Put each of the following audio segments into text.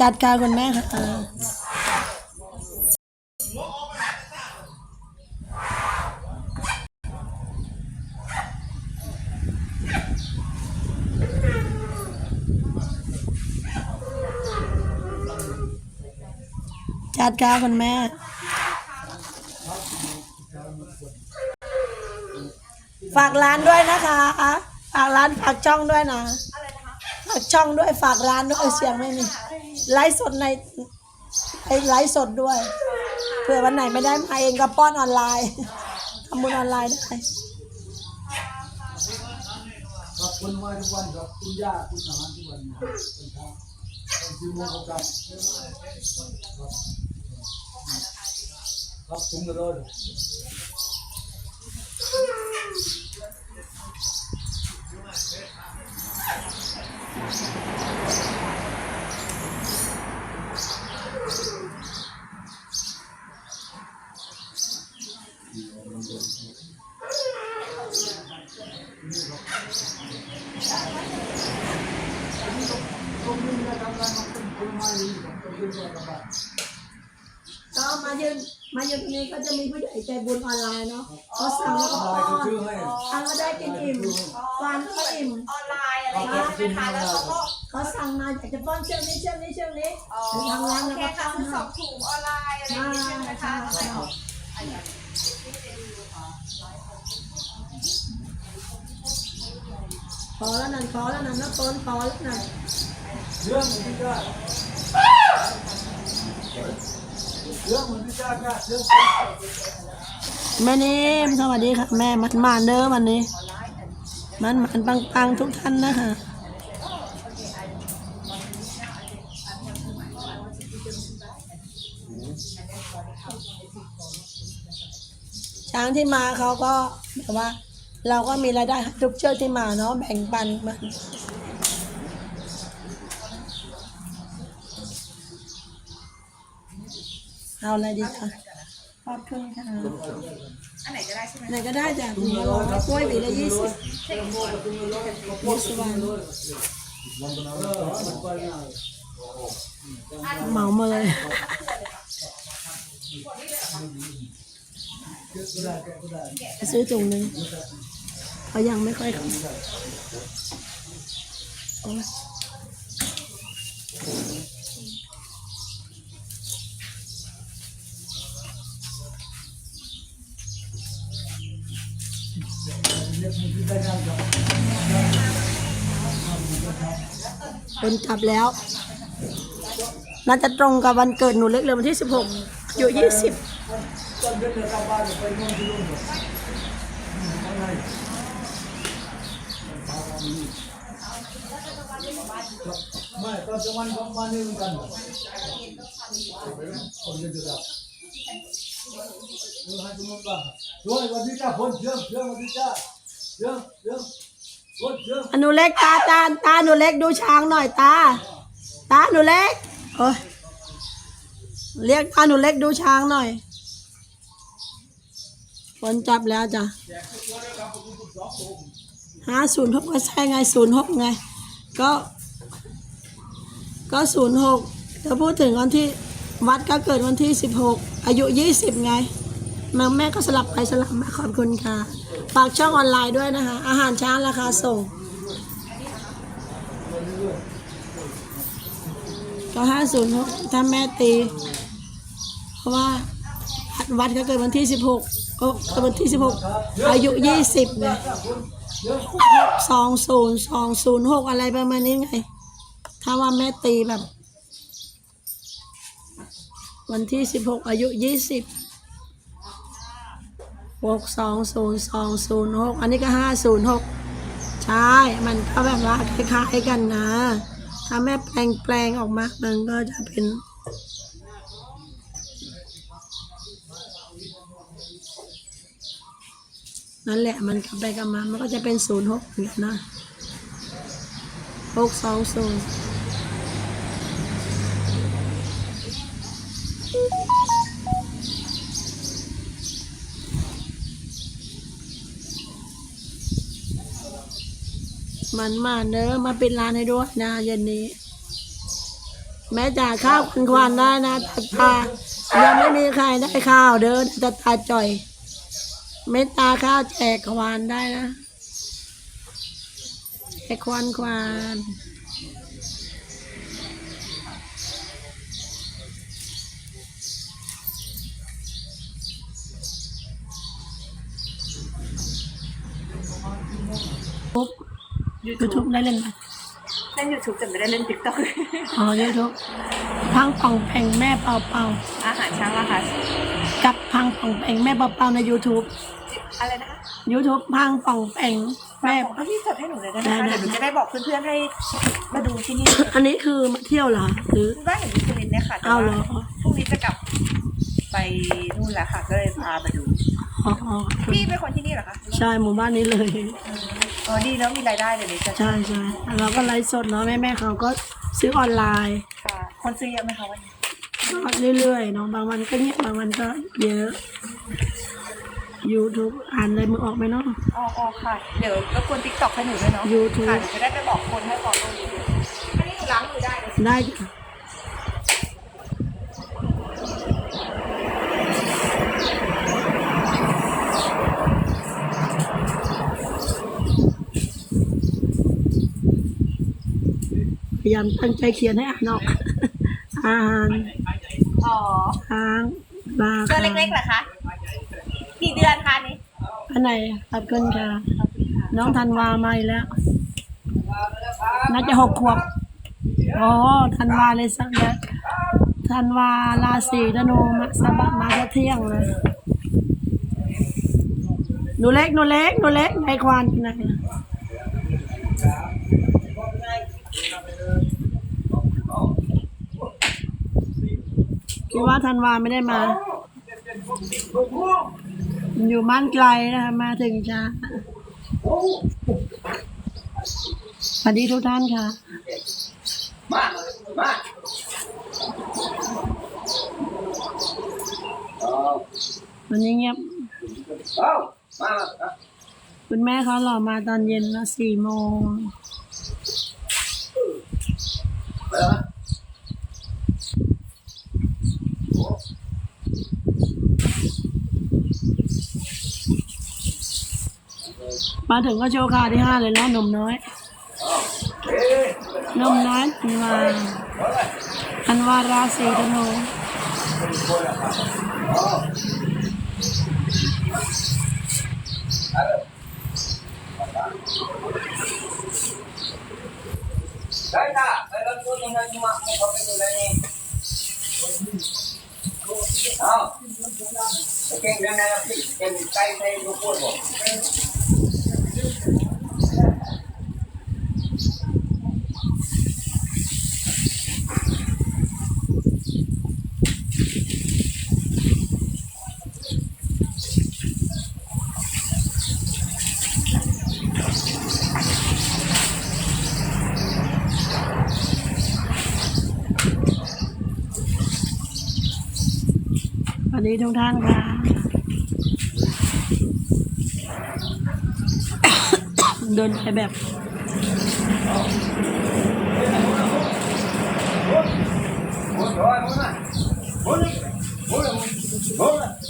จัดการคุณแม่ค่ะจัดการคุณแม่ฝากร้านด้วยนะคะ ฝากร้านฝากช่องด้วยนะากช่องด้วยฝากร้านด้วยเออเสียงไม่มีไลฟ์สดในไลฟ์สดด้วยเผื่อวันไหนไม่ได้มาเองก็ป้อนออนไลน์ทำบุญออนไลน์ได้ขอบคุณมาทุกวันครับคุณย่าคุณอาหาทุกวันครับคุณครับคุณชิมครับครับครับถุงกครับของคนเดีย กันบ้างก็มายืนมายืนนี้ก็จะมีผู้ใหญ่ใจบุญออนไลน์เนาะเขาสั่งแล้วก็ป้อนชื่อให้สั่งก็ได้กินอิ่มวันก็อิ่มออนไลน์ อะไรอย่างเงี้ยใช่ไหมคะแล้วเขาก็เขาสั่งมาอยากจะป้อนเชือกนี้เชือกนี้เชือกนี้อ๋อถึงทางร้านโอแล้วเคก็ป้ค่ะอนคือสให้องถุงออนไลน์อะไรอย่างเงี้ยใช่ไหมคะแล้วก็ขอแล้วนั่นขอแล้วนั่นนะต้นขอแล้วนั่นเรื่องมันที่จ้าเรื่องมันที่จ้าจ้าเรื่องแม่นิ่มสวัสดีค่ะแม่มันมาเด้อวันนี้ มันมันปังปังๆทุกท่านนะคะช้างที่มาเขาก็แบบว่า เราก็มีรายได้ทุกเชือกที่มาเนาะแบ่งปันมันเอาอะไรดีคะขอบคุณค่ะ อันไหนก็ได้ใช่ไหมไหนก็ได้จ้ะถุงละร้อยกล้วยหวีละยี่สิบยี่สิบบาทเมายเหมามาเลยซื้อถุงหนึงเขายังไม่ค่อยทำโอ๊ย เรียกมันที่ได้งาน คนกลับแล้ว น่าจะตรงกับวันเกิดหนูเล็กเลยวันที่สิบหกอยู่ยี่สิบตอนเดินกลับบ้านไม่ตอนจะวันก็มานี่เหมือนกันคนเดียวจะดับเรื่องให้ทุกคนบ้างด้วยวันนี้จ้าคนเชื่อมเชื่อมวันนี้จ้า เชื่อมเชื่อมคนเชื่อนูเล็กตาตาตาหนูเล็กดูช้างหน่อยตา ตาหนูเล็กโอ้ยเรียกตาหนูเล็กดูช้างหน่อยคนจับแล้วจ้ะหาศูนย์หกก็ใช่ไงศูนย์หกไง ก็ ก็ศูนย์หกถ้าพูดถึงวันที่วัดก็เกิดวันที่สิบหกอายุยี่สิบไง มาแม่ก็สลับไปสลับมาขอบคุณค่ะ ฝากช่องออนไลน์ด้วยนะคะ อาหารช้างราคาส่งก็ห้าศูนย์ถ้าแม่ตี เพราะว่าวัดก็เกิดวันที่สิบหกเกิดวันที่สิบหกอายุยี่สิบไงสองศูนย์สองศูนย์หกอะไรประมาณนี้ไง ถ้าว่าแม่ตีแบบ วันที่สิบหกอายุยี่สิบ หกสองศูนย์สองศูนย์หกอันนี้ก็ห้าศูนย์หกใช่ มันก็แบบว่าคล้ายๆกันนะ ถ้าแม่แปลงแปลงออกมา มันก็จะเป็นนั่นแหละมันกลับไปกลับมา มันก็จะเป็นศูนย์หกอย่างนี้ยนะหกสองศูนย์ มันมาเด้อมาเปิดร้านให้ด้วยนะเย็นนี้ แม่จ่าข้าวควันได้นะตัดตายังไม่มีใครได้ข้าวเด้อตตาจ่อยเม็ดตาข้าวแจกควานได้นะแจกควานควานปุ๊บ ยูทูบได้เล่นไหมเล่นยูทูบแต่ไม่ได้เล่นติ๊กต็อกอ๋อยูทูบพังป่องแผงแม่เป่าเป่าอาหารช้างราคากับพังป่องแผงแม่เป่าเป่าใน YouTube อะไรนะคะ YouTube พังป่องแผงแม่เอาพี่จดให้หนูเลยได้ไหมได้คะได้เดี๋ยวหนูจะได้บอกเพื่อนๆให้มาดูที่นี่อันนี้คือมาเที่ยวเหรอหรือบ้านอยู่ที่สุรินทร์เนี่ยค่ะแต่เอาเหรว่าอพรุ่งนี้จะกลับไปนู่นแหละค่ะ ก็เลยพามาดูอ๋ออ๋อพี่เป็นคนที่นี่เหรอคะใช่หมู่บ้านนี้เลย อ๋อดีแล้วมีรายได้เดี๋ยวนี้จะใช่ใช่เราก็ไลฟ์สดเนาะแม่แม่ๆเขาก็ซื้อออนไลน์ค่ะ คนซื้อเยอะไหมคะวันนี้ก็เรื่อยๆเนาะบางวันก็เงียบบางวันก็เยอะ YouTube อ่านอะไรมือออกไหมเนาะอ๋ออ๋อค่ะ เดี๋ยวรบกวนติ๊กต็อกให้หนูด้วยเนาะ YouTube ค่ะหนูจะได้ไปบอกคนให้ฟอลโล่หนูด้วยอันนี้หนูล้างมือได้เลยได้จ้ะ ยายามตั้งใจเขียนให้อ่านออกอ่านอ๋อค้างลาตัวเล็กๆเหรอคะกี่เดือนคะนี่อันไหนขอบคุณค่ะ น้องธันวามาอีกแล้ว น่าจะหกขวบอ๋อธันวาเลยสักเดือนธันวาราศีธนูมาสบะมาจะเที่ยงเลยหนูเล็กหนูเล็กหนูเล็กไอควานที่ไหนอะ คิดว่าธันวาไม่ได้มา อยู่บ้านไกลนะคะมาถึงช้าสวัสดีทุกท่านค่ะมามาวันนี้เงียบคุณแม่เขาหล่อมาตอนเย็นแล้วสี่โมง ไปแล้วนะ มาถึงก็โชว์ข่าที่ห้าเลยนะหนุ่มน้อยหนุ่มน้อยธันวาธันวาราศีธนูได้จ้ะไปแล้วตัวยังไงมาไม่เขาไปดูแลนี่เอาเก่งยังไงล่ะพี่เก่งใจในลูกพูดบอก ดีทุกท่านค่ะเดินไปแบบโอ้ยโอ้ยโอ้ยโอ้ยโอ้ย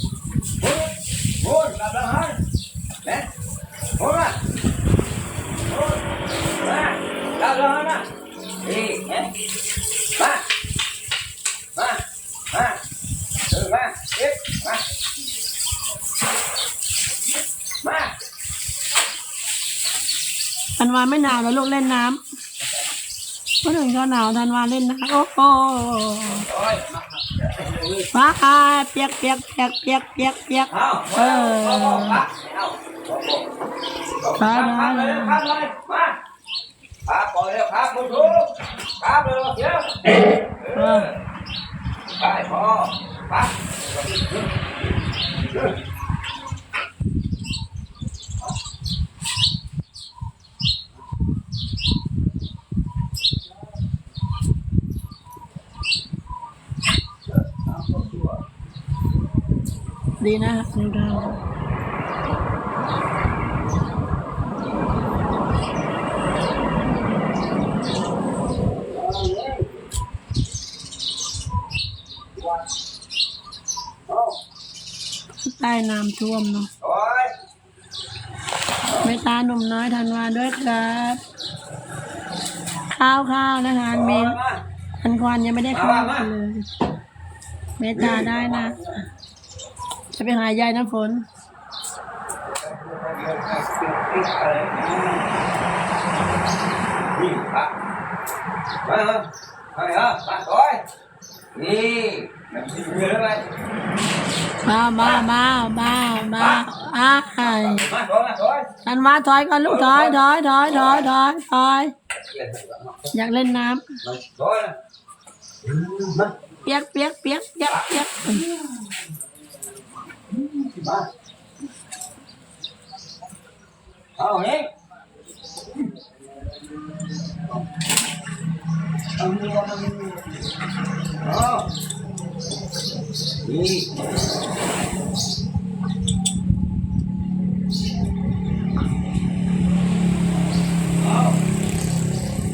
ไม่หนาวแล้วลูกเล่นน้ำพูดถึงเขาหนาวธันวาเล่นน้ำโอ้โหโอ้ยมาว้าเปียกเปียกเปียกเปียกเปียกเปียกเอออเอาเอาเอาเอาได้ได้ครับเลยครับเลยมาปล่อยแล้วครับคุณครูครับเลยเดี๋ยวเออไปพอครั ดีนะนิวดาวใต้น้ำท่วมเนาะไม่ตาหนุ่มน้อยทันวาด้วยครับ ข้าวข้าวนะคะมีทันควันยังไม่ได้ข้าวเลย เมตตาได้นะ จะไปหายายน้ำฝนนี่ปะมาฮะไปฮะปะโอ้ยนี่มามามามามาอ้ายมาโอ้ยโอ้ยธันวาถอยก่อนลูกถอยถอยถอยถอยถอยถอยอยากเล่นน้ำเปียกเปียกเปียกเปียกเปียก